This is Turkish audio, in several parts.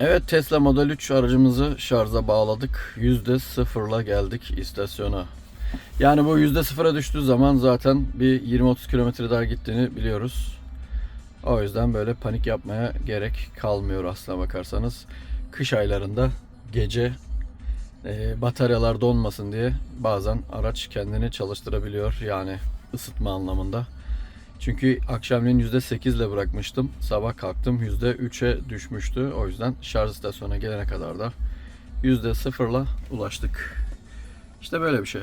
Evet Tesla Model 3 aracımızı şarja bağladık. Yüzde sıfırla geldik istasyona. Yani bu yüzde sıfıra düştüğü zaman zaten bir 20-30 kilometre daha gittiğini biliyoruz. O yüzden böyle panik yapmaya gerek kalmıyor aslına bakarsanız. Kış aylarında gece e, bataryalar donmasın diye bazen araç kendini çalıştırabiliyor. Yani ısıtma anlamında. Çünkü akşamleyin %8 ile bırakmıştım. Sabah kalktım %3'e düşmüştü. O yüzden şarj istasyonuna gelene kadar da %0'la ulaştık. İşte böyle bir şey.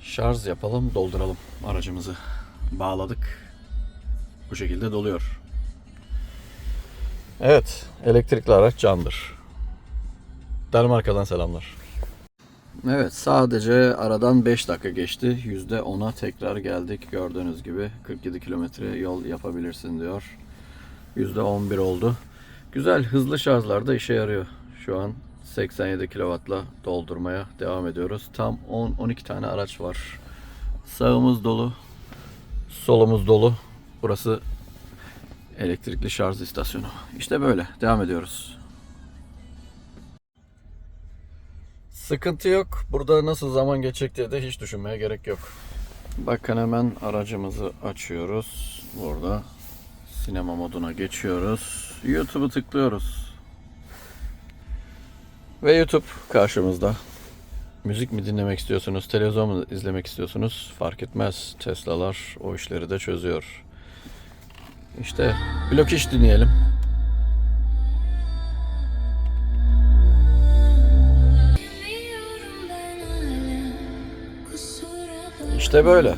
Şarj yapalım, dolduralım aracımızı. Bağladık. Bu şekilde doluyor. Evet, elektrikli araç candır. Danimarka'dan selamlar. Evet sadece aradan 5 dakika geçti. %10'a tekrar geldik. Gördüğünüz gibi 47 kilometre yol yapabilirsin diyor. %11 oldu. Güzel hızlı şarjlarda işe yarıyor. Şu an 87 kW'la doldurmaya devam ediyoruz. Tam 10-12 tane araç var. Sağımız dolu. Solumuz dolu. Burası elektrikli şarj istasyonu. İşte böyle. Devam ediyoruz. Sıkıntı yok. Burada nasıl zaman geçecek diye de hiç düşünmeye gerek yok. Bakın hemen aracımızı açıyoruz. Burada sinema moduna geçiyoruz. YouTube'u tıklıyoruz. Ve YouTube karşımızda. Müzik mi dinlemek istiyorsunuz, televizyon mu izlemek istiyorsunuz fark etmez. Tesla'lar o işleri de çözüyor. İşte blok iş dinleyelim. İşte böyle.